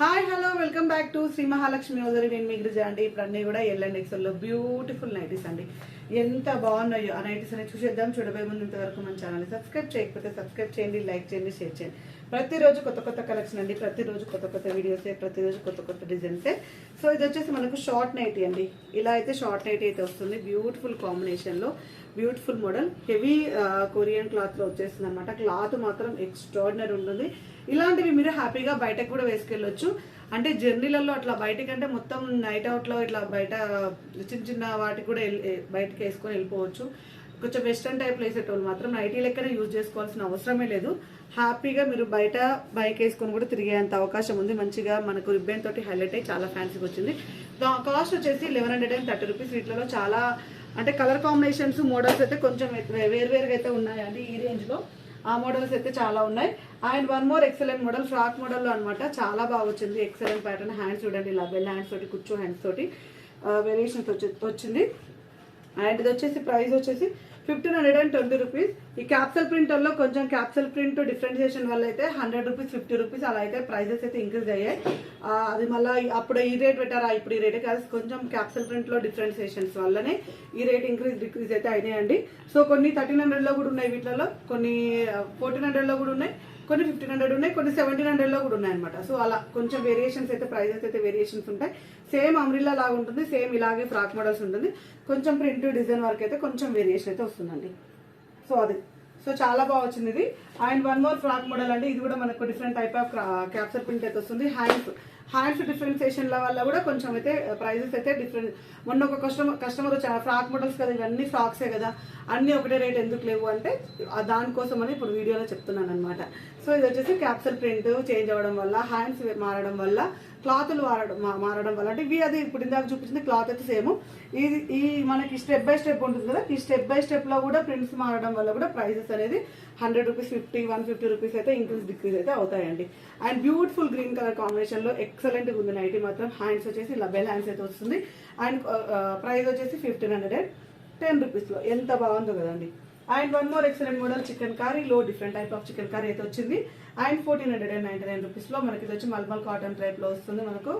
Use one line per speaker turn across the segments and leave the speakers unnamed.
Hi hello welcome back to Shri Mahalakshmi ఓదరి నేను మీ గిరిజ అండి. ఇప్పుడు అన్నీ కూడా ఎల్ అండ్ ఎక్సెల్లో బ్యూటిఫుల్ నైటీస్ అండి. ఎంత బాగున్నాయో ఆ నైటీస్ అనేది చూసేద్దాం. చూడబోయే ముందు ఇంతవరకు మన ఛానల్ సబ్స్క్రైబ్ చేయకపోతే సబ్స్క్రైబ్ చేయండి లైక్ చేయండి షేర్ చేయండి. ప్రతిరోజు కొత్త కొత్త కలెక్షన్ అండి. ప్రతిరోజు కొత్త కొత్త వీడియోసే ప్రతిరోజు కొత్త కొత్త డిజైన్సే సో ఇది వచ్చేసి మనకు షార్ట్ నైటీ అండి. ఇలా అయితే షార్ట్ నైటీ అయితే వస్తుంది. బ్యూటిఫుల్ కాంబినేషన్లో బ్యూటిఫుల్ మోడల్ హెవీ కొరియన్ క్లాత్లో వచ్చేసింది అనమాట క్లాత్ మాత్రం ఎక్స్ట్రాడినరీ ఉంటుంది. ఇలాంటివి మీరు హ్యాపీగా బయటకు కూడా వేసుకెళ్ళొచ్చు. అంటే జర్నీలలో అట్లా బయటకంటే మొత్తం నైట్ అవుట్లో ఇట్లా బయట చిన్న చిన్న వాటికి కూడా బయటకు వేసుకొని వెళ్ళిపోవచ్చు. కొంచెం వెస్ట్రన్ టైప్ వేసేటోళ్ళు మాత్రం నైటీ లెక్కనే యూజ్ చేసుకోవాల్సిన అవసరమే లేదు. హ్యాపీగా మీరు బయట బైక్ వేసుకొని కూడా తిరిగేంత అవకాశం ఉంది. మంచిగా మనకు రిబ్బన్ తోటి హైలైట్ అయ్యి చాలా ఫ్యాన్సీగా వచ్చింది. కాస్ట్ వచ్చేసి eleven hundred and thirty rupees వీటిలో చాలా అంటే కలర్ కాంబినేషన్స్ మోడల్స్ అయితే కొంచెం వేరువేరుగా అయితే ఉన్నాయండి ఈ రేంజ్లో ఆ మోడల్స్ అయితే చాలా ఉన్నాయి. And one more excellent model frock మోడల్లో అనమాట చాలా బాగా వచ్చింది. ఎక్సలెంట్ ప్యాటర్న్ హ్యాండ్స్ చూడండి ఇలా బెల్ హ్యాండ్స్ తోటి కుచ్చు హ్యాండ్స్ తోటి వేరియేషన్స్ వచ్చి వచ్చింది. అండ్ ఇది వచ్చేసి ప్రైస్ వచ్చేసి fifteen hundred and twenty rupees. ఈ క్యాప్సల్ ప్రింటర్లో కొంచెం క్యాప్సల్ ప్రింట్ డిఫరెన్షియేషన్ వల్ల అయితే హండ్రెడ్ రూపీస్ ఫిఫ్టీ రూపీస్ అలా అయితే ప్రైజెస్ అయితే ఇంక్రీజ్ అయ్యాయి. అది మళ్ళీ అప్పుడు ఈ రేట్ పెట్టారా? ఇప్పుడు ఈ రేట్ కాదు కొంచెం క్యాప్సల్ ప్రింట్లో డిఫరెన్షియేషన్స్ వల్లనే ఈ రేట్ ఇంక్రీజ్ డిక్రీజ్ అయితే అయినాయండి. సో కొన్ని థర్టీన్ హండ్రెడ్లో కూడా ఉన్నాయి వీటిలో కొన్ని ఫోర్టీన్ హండ్రెడ్లో కూడా ఉన్నాయి. కొన్ని ఫిఫ్టీన్ హండ్రెడ్ ఉన్నాయి కొన్ని సెవెంటీన్ హండ్రెడ్లో కూడా ఉన్నాయి అనమాట సో అలా కొంచెం వేరియేషన్స్ అయితే ప్రైజెస్ అయితే వేరియేషన్స్ ఉంటాయి. సేమ్ అమ్రిల్లా లాగా ఉంటుంది సేమ్ ఇలాగే ఫ్రాక్ మోడల్స్ ఉంటుంది. కొంచెం ప్రింట్ డిజైన్ వరకు అయితే కొంచెం వేరియేషన్ అయితే వస్తుందండి. సో అది. సో చాలా బాగా వచ్చింది ఇది. And one more frock model అండి. ఇది కూడా మనకు different type of capture print అయితే వస్తుంది. హ్యాండ్స్ హ్యాండ్స్ డిఫరెన్సియేషన్ల వల్ల కూడా కొంచెం అయితే ప్రైజెస్ అయితే డిఫరెంట్ మొన్న ఒక కస్టమర్ కస్టమర్ వచ్చి ఫ్రాక్ మోడల్స్ కదా ఇవన్నీ ఫ్రాక్సే కదా. అన్ని ఒకటే రేట్ ఎందుకు లేవు అంటే దానికోసం అని ఇప్పుడు వీడియోలో చెప్తున్నాను అనమాట సో ఇది వచ్చేసి క్యాప్చర్ ప్రింట్ చేంజ్ అవ్వడం వల్ల హ్యాండ్స్ మారడం వల్ల క్లాతులు మారడం మారడం వల్ల. అంటే ఇవి అది ఇప్పుడు ఇందాక చూపించింది క్లాత్ అయితే సేమ్ ఇది ఈ మనకి స్టెప్ బై స్టెప్ ఉంటుంది కదా. ఈ స్టెప్ బై స్టెప్లో కూడా ప్రింట్స్ మారడం వల్ల కూడా ప్రైజెస్ అనేది hundred rupees fifty one fifty rupees అయితే ఇంక్రీజ్ డిక్రీజ్ అయితే అవుతాయండి. అండ్ బ్యూటిఫుల్ గ్రీన్ కలర్ కాంబినేషన్లో ఎక్సలెంట్ ఉంది నైటీ మాత్రం. హ్యాండ్స్ వచ్చేసి ఇలా బెల్ హ్యాండ్స్ అయితే వస్తుంది. అండ్ ప్రైస్ వచ్చేసి ఫిఫ్టీన్ హండ్రెడ్ అండ్ టెన్ రూపీస్లో ఎంత బాగుందో కదండి. And one more excellent model chicken curry లో different type of chicken curry అయితే వచ్చింది. And fourteen hundred and ninety nine రూపీస్లో మనకి ఇది వచ్చి మల్మల్ కాటన్ టైప్లో వస్తుంది మనకు.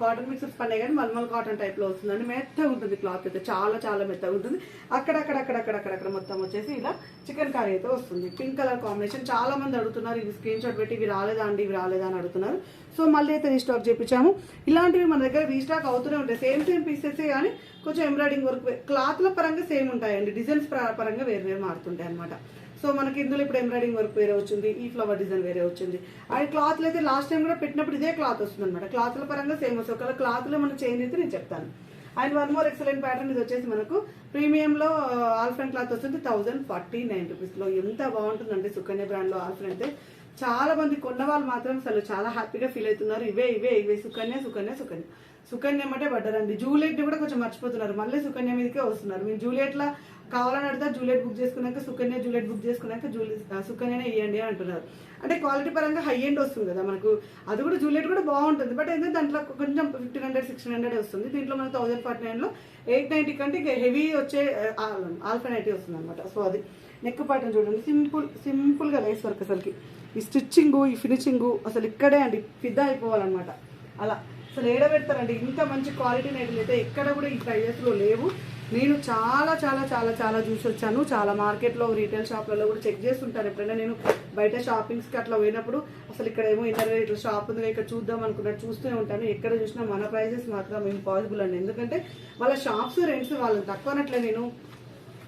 కాటన్ మిక్సర్స్ పడే కానీ మల్మల్ కాటన్ టైప్లో వస్తుందండి. మెత్తగా ఉంటుంది క్లాత్ అయితే. చాలా చాలా మెత్తగా ఉంటుంది. అక్కడక్కడ అక్కడక్కడ అక్కడక్కడ మొత్తం వచ్చేసి ఇలా చికెన్ కర్రీ అయితే వస్తుంది పింక్ కలర్ కాంబినేషన్ చాలా మంది అడుగుతున్నారు ఇవి స్క్రీన్ షాట్ పెట్టి ఇవి రాలేదా అండి ఇవి రాలేదా అని అడుగుతున్నారు సో మళ్ళీ అయితే రీస్టాక్ చేయించాము ఇలాంటివి మన దగ్గర రీస్టాక్ అవుతూనే ఉంటాయి సేమ్ సేమ్ పీసెస్ కానీ కొంచెం ఎంబ్రాయిడింగ్ వర్క్ క్లాత్ల పరంగా సేమ్ ఉంటాయండి డిజైన్స్ పరంగా వేరు వేరు మారుతుంటాయి అనమాట సో మనకి ఇందులో ఇప్పుడు ఎంబ్రాయిడింగ్ వర్క్ వేరే వచ్చింది ఈ ఫ్లవర్ డిజైన్ వేరే వచ్చింది. అండ్ క్లాత్లు అయితే లాస్ట్ టైం కూడా పెట్టినప్పుడు ఇదే క్లాత్ వస్తుంది అనమాట క్లాత్ల పరంగా సేమ్ వస్తుంది. ఒకవేళ క్లాత్లో మనం చేంజ్ అయితే నేను చెప్తాను. And one more excellent pattern ఇది వచ్చేసి మనకు ప్రీమియంలో ఆల్ఫ్రెండ్ క్లాత్ వస్తుంది థౌజండ్ ఫార్టీ నైన్ రూపీస్లో ఎంత బాగుంటుందండి సుకన్య బ్రాండ్లో ఆల్ఫ్రెండ్ అయితే. చాలా మంది కొన్న వాళ్ళు మాత్రం అసలు చాలా హ్యాపీగా ఫీల్ అవుతున్నారు. ఇవే ఇవే ఇవే. సుకన్య సుకన్య సుకన్య. సుకన్య అంటే పడ్డారండి. జూలియట్ కూడా కొంచెం మర్చిపోతున్నారు. మళ్ళీ సుకన్య మీదకే వస్తున్నారు. మీరు జూలియట్లా కావాలని అడితే జూలియట్ బుక్ చేసుకున్నాక సుకన్య జూలియట్ బుక్ చేసుకున్నాక జూలి సుకన్యనే ఇవ్వండి అంటున్నారు. అంటే క్వాలిటీ పరంగా హై ఎండ్ వస్తుంది కదా మనకు. అది కూడా జూలియట్ కూడా బాగుంటుంది. బట్ ఏంటంటే దాంట్లో కొంచెం ఫిఫ్టీన్ హండ్రెడ్ సిక్స్టీన్ హండ్రెడ్ వస్తుంది. దీంట్లో మనకు థౌసండ్ ఫార్టీ నైన్లో ఎయిట్ నైంటీ కంటే హెవీ వచ్చే ఆల్ఫా నైటీ వస్తుంది అనమాట సో అది నెక్ పాటను చూడండి. సింపుల్ సింపుల్గా లైస్ వర్క్ అసలుకి. ఈ స్టిచ్చింగ్ ఈ ఫినిషింగ్ అసలు ఇక్కడే అండి. ఫిదా అయిపోవాలన్నమాట. అలా అసలు ఏడబెడతారండి. ఇంత మంచి క్వాలిటీ నైట్లు అయితే ఎక్కడ కూడా ఈ ప్రైజెస్లో లేవు. నేను చాలా చాలా చాలా చాలా చూసి వచ్చాను. చాలా మార్కెట్లో రీటైల్ షాప్లలో కూడా చెక్ చేస్తుంటాను. ఎప్పుడైనా నేను బయట షాపింగ్స్కి అట్లా పోయినప్పుడు అసలు ఇక్కడ ఏమో ఇన్నర్ ఇట్లా షాప్ ఉంది ఇక్కడ చూద్దాం అనుకున్నట్టు చూస్తూనే ఉంటాను. ఎక్కడ చూసినా మన ప్రైజెస్ మాత్రం ఇంపాసిబుల్ అండి. ఎందుకంటే వాళ్ళ షాప్స్ రెంట్స్ వాళ్ళు తక్కువ అనట్లే నేను.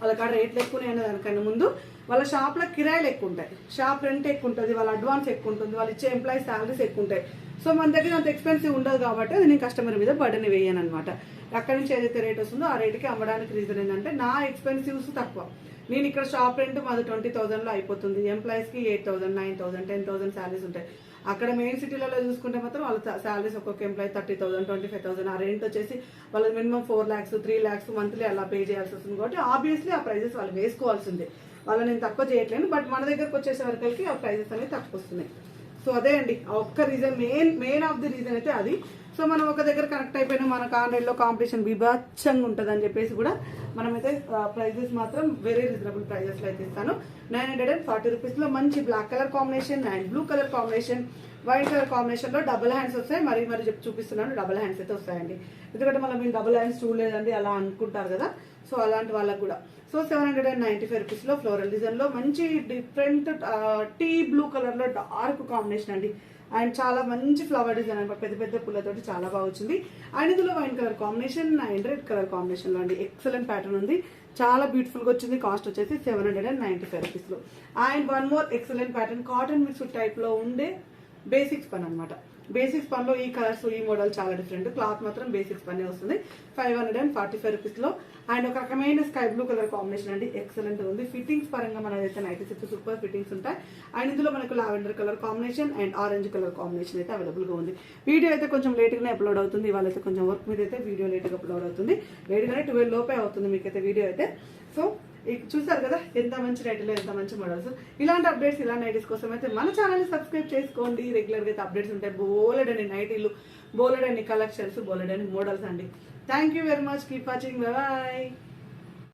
వాళ్ళ కాడ రేట్లు ఎక్కువనే అన్నదానికన్నా ముందు వాళ్ళ షాప్లో కిరాయిలు ఎక్కువ ఉంటాయి షాప్ రెంట్ ఎక్కువ ఉంటుంది వాళ్ళ అడ్వాన్స్ ఎక్కువ ఉంటుంది వాళ్ళు ఇచ్చే ఎంప్లాయీ శాలరీస్ ఎక్కువ ఉంటాయి సో మన దగ్గర అంత ఎక్స్పెన్సివ్ ఉండదు కాబట్టి అది నేను కస్టమర్ మీద బర్డన్ వేయను అనమాట అక్కడి నుంచి ఏదైతే రేట్ వస్తుందో ఆ రేటుకి అమ్మడానికి రీజన్ ఏంటంటే నా ఎక్స్పెన్సివ్స్ తక్కువ. నేను ఇక్కడ షాప్ రెంట్ మాది ట్వంటీ థౌసండ్లో అయిపోతుంది ఎంప్లాయీస్కి eight thousand nine thousand ten thousand salaries ఉంటాయి. అక్కడ మెయిన్ సిటీలలో చూసుకుంటే మాత్రం వాళ్ళ శాలరీస్ ఒక్కొక్క employee thirty thousand twenty five thousand ఆ రెంట్ వచ్చేసి వాళ్ళ minimum four lakhs three lakhs monthly అలా పే చేయాల్సి వస్తుంది కాబట్టి ఆబ్వియస్లీ ఆ ప్రైజెస్ వాళ్ళు వేసుకోవాల్సిందే. వాళ్ళని నేను తక్కువ చేయట్లేను బట్ మన దగ్గరకు వచ్చేసే వరకు ఆ ప్రైజెస్ అనేవి తక్కువ వస్తున్నాయి. సో అదే అండి ఆ ఒక్క reason main main of the reason అయితే అది. సో మనం ఒక దగ్గర కనెక్ట్ అయిపోయినా మనకు ఆన్లైన్లో కాంపిటీషన్ విభాచంగా ఉంటుంది అని చెప్పేసి కూడా మనమైతే ప్రైజెస్ మాత్రం వెరీ రీజనబుల్ ప్రైజెస్లో అయితే ఇస్తాను. నైన్ హండ్రెడ్ అండ్ ఫార్టీ రూపీస్లో మంచి black colour combination and blue colour combination white colour కాంబినేషన్లో డబుల్ హ్యాండ్స్ వస్తాయి. మరి మరి చెప్పి చూపిస్తున్నాను. డబుల్ హ్యాండ్స్ అయితే వస్తాయండి. ఎందుకంటే మళ్ళీ మీరు డబుల్ హ్యాండ్స్ చూడలేదండి అలా అనుకుంటారు కదా. సో అలాంటి వాళ్ళకు కూడా. So seven hundred and ninety five రూపీస్లో ఫ్లోరల్ డిజైన్లో మంచి డిఫరెంట్ టీ బ్లూ కలర్లో డార్క్ కాంబినేషన్ అండి. అండ్ చాలా మంచి ఫ్లవర్ డిజైన్ అనమాట. పెద్ద పెద్ద పూలతోటి చాలా బాగా వచ్చింది. అండ్ ఇందులో wine colour combination and red colour కాంబినేషన్లో అండి. ఎక్సలెంట్ ప్యాటర్న్ ఉంది. చాలా బ్యూటిఫుల్గా వచ్చింది. కాస్ట్ వచ్చేసి seven hundred and ninety five రూపీస్లో. And one more excellent pattern cotton mix టైప్లో ఉండే బేసిక్స్ పని అనమాట బేసిక్స్ పనిలో ఈ కలర్స్ ఈ మోడల్ చాలా డిఫరెంట్ క్లాత్ మాత్రం బేసిక్స్ పనే వస్తుంది. Five hundred and forty five రూపీస్లో అండ్ ఒక రకమైన స్కై బ్లూ కలర్ కాంబినేషన్ అండి. ఎక్సలెంట్ ఉంది. ఫిట్టింగ్స్ పరంగా మన అయితే నైట్ సెట్ సూపర్ ఫిట్టింగ్స్ ఉంటాయి. అండ్ ఇందులో మనకు lavender colour combination and orange colour combination అయితే అవైలబుల్గా ఉంది. వీడియో అయితే కొంచెం లేట్ గానే అప్లోడ్ అవుతుంది. ఇవాళ అయితే కొంచెం వర్క్ మీద అయితే వీడియో లేట్గా అప్లోడ్ అవుతుంది. లేట్ గానే ట్వెల్వ్ లోపే అవుతుంది మీకైతే వీడియో అయితే. సో చూసారు కదా ఎంత మంచి రైట్లో ఎంత మంచి మోడల్స్ ఇలాంటి అప్డేట్స్ ఇలాంటి నైటీస్ కోసం అయితే మన ఛానల్ సబ్స్క్రైబ్ చేసుకోండి. రెగ్యులర్గా అయితే అప్డేట్స్ ఉంటాయి. బోలెడని నైటీలు బోలెడ్ అని కలెక్షన్స్ బోలెడ్ అని మోడల్స్ అండి. Thank you very much keep watching bye